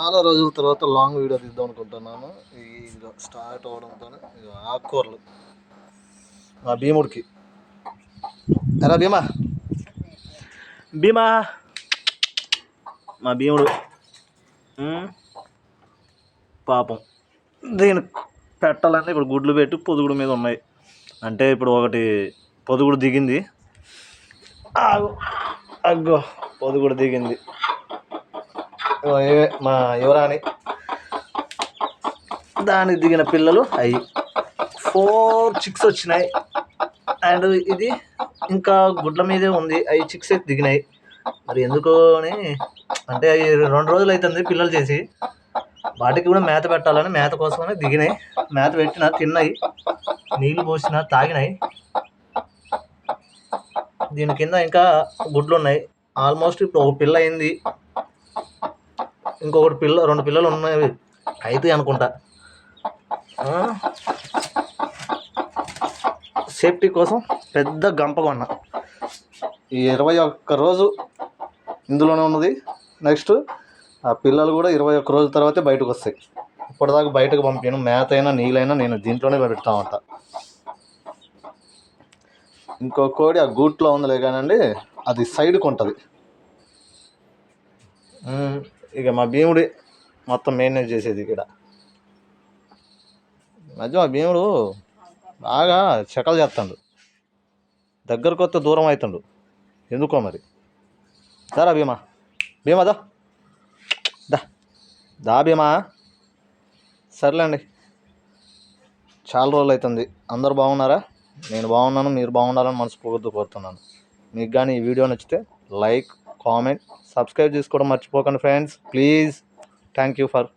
చాలా రోజుల తర్వాత లాంగ్ వీడియో తీద్దాం అనుకుంటున్నాను. ఇది స్టార్ట్ అవడంతో ఇది ఆకుకూరలు. మా భీముడికి. ఎరా భీమా? భీమా? మా భీముడు. పాపం. దీని పెట్టాలంటే ఇప్పుడు గుడ్లు పెట్టి పొదుగుడు మీద ఉన్నాయి. అంటే ఇప్పుడు ఒకటి పొదుగుడు దిగింది. అగ్గో పొదుగుడు దిగింది. మా యువరాణి. దానికి దిగిన పిల్లలు అవి ఫోర్ చిక్స్ వచ్చినాయి. అండ్ ఇది ఇంకా గుడ్ల మీదే ఉంది. అవి చిక్స్ అయితే దిగినాయి. మరి ఎందుకో అని అంటే అవి రెండు రోజులు అవుతుంది పిల్లలు చేసి. వాటికి కూడా మేత పెట్టాలని మేత కోసమని దిగినాయి. మేత పెట్టిన తిన్నాయి. నీళ్ళు పోసిన తాగినాయి. దీని కింద ఇంకా గుడ్లు ఉన్నాయి. ఆల్మోస్ట్ ఇప్పుడు ఒక పిల్ల అయింది. ఇంకొకటి పిల్ల రెండు పిల్లలు ఉన్నాయి. అయితే అనుకుంటా. సేఫ్టీ కోసం పెద్ద గంప కొన్నా. ఈ ఇరవై ఒక్క రోజు ఇందులోనే ఉన్నది. నెక్స్ట్ ఆ పిల్లలు కూడా ఇరవై ఒక్క రోజుల తర్వాతే బయటకు వస్తాయి. ఇప్పటిదాకా బయటకు పంపాను. మేత అయినా నీళ్ళైనా నేను దీంట్లోనే పెడతా ఉంటా. ఇంకో కోడి ఆ గూట్లో ఉందిలే కానండి అది సైడ్కి ఉంటుంది. ఇక మా భీముడి మొత్తం మేనేజ్ చేసేది ఇక్కడ. మధ్య మా భీముడు బాగా చెకలు చేస్తాడు. దగ్గరకు వస్తే దూరం అవుతాడు. ఎందుకో మరి? దారా భీమా. భీమా దా. దా. దా భీమా. సర్లేండి. చాలా రోజులు అవుతుంది. అందరు బాగున్నారా? నేను బాగున్నాను మీరు బాగుండాలని మనస్ఫూర్తిగా కోరుతున్నాను. మీకు కానీ ఈ వీడియో నచ్చితే లైక్ కామెంట్. సబ్స్క్రైబ్ చేసుకోవడం మర్చిపోకండి friends. Please. Thank you for